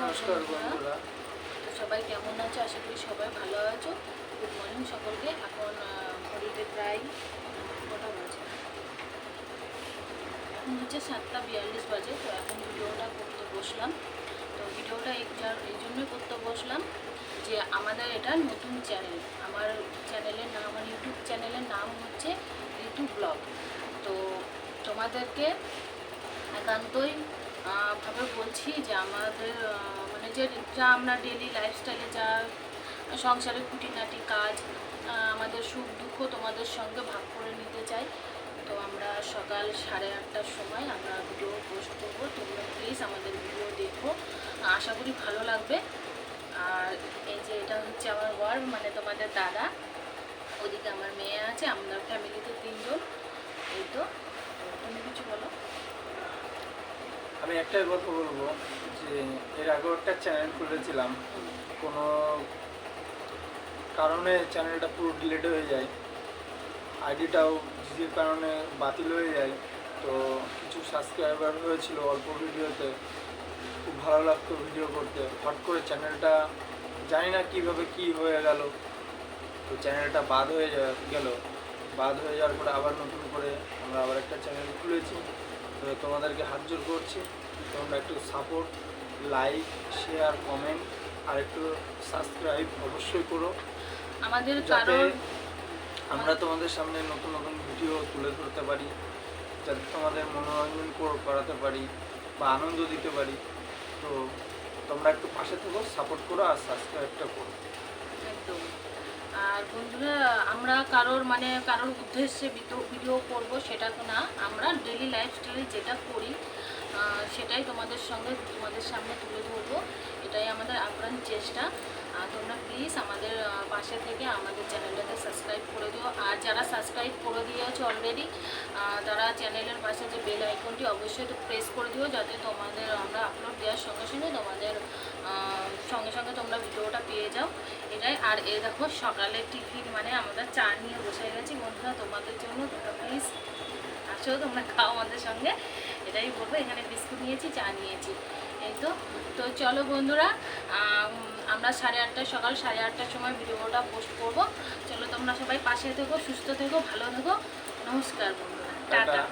নমস্কার বন্ধুরা। তো সবাই কেমন আছো? আশা করি সবাই ভালো আছো। গুড মর্নিং সকলকে। এখন ঘড়িতে প্রায় কটা বাজে? এখন হচ্ছে সাতটা বিয়াল্লিশ বাজে। তো এখন ভিডিওটা করতে বসলাম। তো ভিডিওটা এই জন্যই করতে বসলাম যে আমাদের এটা নতুন চ্যানেল। আমার চ্যানেলের নাম, আমার ইউটিউব চ্যানেলের নাম হচ্ছে ঋতু ব্লগ। তো তোমাদেরকে একান্তই ভাবে বলছি যে আমাদের যে যা আমরা ডেলি লাইফস্টাইলে যা সংসারের খুঁটিনাটি কাজ আমাদের সুখ দুঃখ তোমাদের সঙ্গে ভাগ করে নিতে চাই, তো আমরা সকাল সাড়ে আটটার সময় আমরা ভিডিও পোস্ট করব। তোমরা প্লিজ আমাদের ভিডিও দেখো। আশা করি ভালো লাগবে। আর এই যে এটা হচ্ছে আমার ওয়ার মানে তোমাদের দাদা, ওদিকে আমার মেয়ে আছে, আমরা ফ্যামিলিতে তিনজন, এই তো। তুমি কিছু বলো। আমি একটাই কথা বলব। এর আগেও একটা চ্যানেল খুলেছিলাম। কোনো কারণে চ্যানেলটা পুরো ডিলেট হয়ে যায়। আইডিটাও যে কারণে বাতিল হয়ে যায়। তো কিছু সাবস্ক্রাইবার হয়েছিল অল্প ভিডিওতে। খুব ভালো লাগতো ভিডিও করতে। হট করে চ্যানেলটা জানি না কীভাবে কি হয়ে গেল। তো চ্যানেলটা বাদ হয়ে গেল। বাদ হয়ে যাওয়ার পরে আবার নতুন করে আমরা আবার একটা চ্যানেল খুলেছি। তো তোমাদেরকে হাত জোর করছি। তোমরা একটু সাপোর্ট লাইক শেয়ার কমেন্ট আর একটু সাবস্ক্রাইব অবশ্যই করো। আমাদের কারোর আমরা তোমাদের সামনে নতুন নতুন ভিডিও তুলে ধরতে পারি যাতে তোমাদের মনোরঞ্জন করাতে পারি বা আনন্দ দিতে পারি। তো তোমরা একটু পাশে থেকো সাপোর্ট করো আর সাবস্ক্রাইবটা করো। আর বন্ধুরা, আমরা কারোর মানে কারোর উদ্দেশ্যে ভিডিও- করব সেটা তো না। আমরা ডেলি লাইফস্টাইলে যেটা করি সেটাই তোমাদের সঙ্গে তোমাদের সামনে তুলে ধরবো। এটাই আমাদের আপ্রাণ চেষ্টা। আর তোমরা প্লিজ আমাদের পাশে থেকে আমাদের চ্যানেলটাকে সাবস্ক্রাইব করে দিও। আর যারা সাবস্ক্রাইব করে দিয়েছ অলরেডি তারা চ্যানেলের পাশে যে বেল আইকনটি অবশ্যই প্রেস করে দিও, যাতে তোমাদের আমরা আপলোড দেওয়ার সঙ্গে সঙ্গে তোমাদের আহ, সঙ্গে সঙ্গে তোমরা ভিডিওটা পেয়ে যাও। এটাই। আর এ দেখো সকালে টিফিন মানে আমরা চা নিয়ে বসে গেছি। বন্ধুরা তোমাদের জন্য তোমরা প্লিজ আসো তোমরা খাও আমাদের সঙ্গে। এটাই বলব এখানে বিস্কুট নিয়েছি চা নিয়েছি। এই তো। তো চলো বন্ধুরা আমরা সাড়ে আটটায় সকাল সাড়ে আটটার সময় ভিডিওটা পোস্ট করব। চলো তোমরা সবাই পাশে থেকো সুস্থ থেকো ভালো থেকো। নমস্কার বন্ধুরা। টাটা।